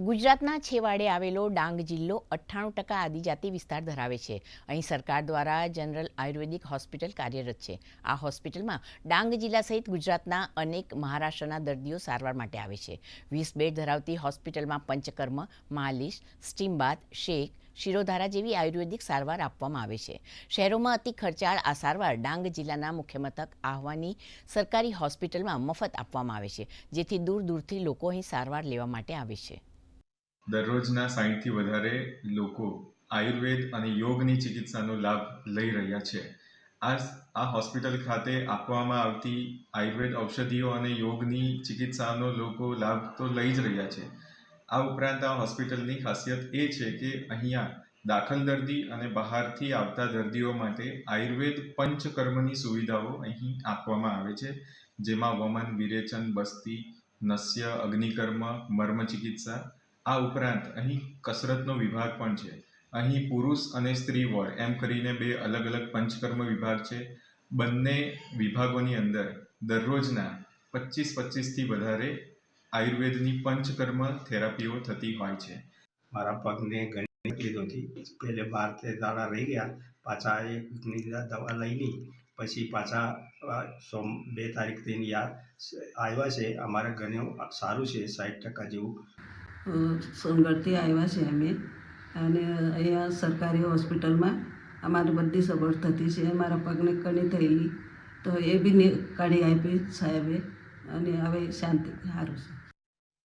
ગુજરાતના છેવાડે આવેલો ડાંગ જિલ્લો અઠ્ઠાણું ટકા આદિજાતિ વિસ્તાર ધરાવે છે. અહીં સરકાર દ્વારા જનરલ આયુર્વેદિક હોસ્પિટલ કાર્યરત છે. આ હોસ્પિટલમાં ડાંગ જિલ્લા સહિત ગુજરાતના અનેક મહારાષ્ટ્રના દર્દીઓ સારવાર માટે આવે છે. વીસ બેડ ધરાવતી હોસ્પિટલમાં પંચકર્મ, માલિશ, સ્ટીમ બાથ, શેક, શિરોધારા જેવી આયુર્વેદિક સારવાર આપવામાં આવે છે. શહેરોમાં અતિ ખર્ચાળ આ સારવાર ડાંગ જિલ્લાના મુખ્ય મથક આહવાની સરકારી હોસ્પિટલમાં મફત આપવામાં આવે છે, જેથી દૂર દૂરથી લોકો અહીં સારવાર લેવા માટે આવે છે. દરરોજના સાહીઠથી વધારે લોકો આયુર્વેદ અને યોગની ચિકિત્સાનો લાભ લઈ રહ્યા છે. આ આ હોસ્પિટલ ખાતે આપવામાં આવતી આયુર્વેદ ઔષધિઓ અને યોગની ચિકિત્સાનો લોકો લાભ તો લઈ જ રહ્યા છે. આ ઉપરાંત આ હોસ્પિટલની ખાસિયત એ છે કે અહીંયા દાખલ દર્દી અને બહારથી આવતા દર્દીઓ માટે આયુર્વેદ પંચકર્મની સુવિધાઓ અહીં આપવામાં આવે છે, જેમાં વમન, વિરેચન, બસ્તી, નસ્ય, અગ્નિકર્મ, મર્મ ચિકિત્સા આ ઉપરાંત અહીં કસરતનો વિભાગ પણ છે. અહીં પુરુષ અને સ્ત્રી વોર્ડ, એમ કરીને બે અલગ અલગ પંચકર્મ વિભાગ છે. બંને વિભાગોની અંદર દરરોજના પચીસ પચીસથી વધારે આયુર્વેદની પંચકર્મ થેરાપીઓ થતી હોય છે. મારા પગને ઘણી તકલીફ હતી પહેલે બાર તેર દાડા રહી ગયા, પાછા એક દવા લઈની પછી પાછા સોમ, બે તારીખ તેની યાદ આવ્યા છે, અમારા ઘણું સારું છે, સાઠ ટકા જેવું. સોનગઢથી આવ્યા છે અમે. અને અહીંયા સરકારી હોસ્પિટલમાં અમારે બધી સગવડ થતી છે. મારા પગને કણી થયેલી. તો એ બી કાઢી આપી સાહેબે. અને હવે શાંતિ, સારું છે.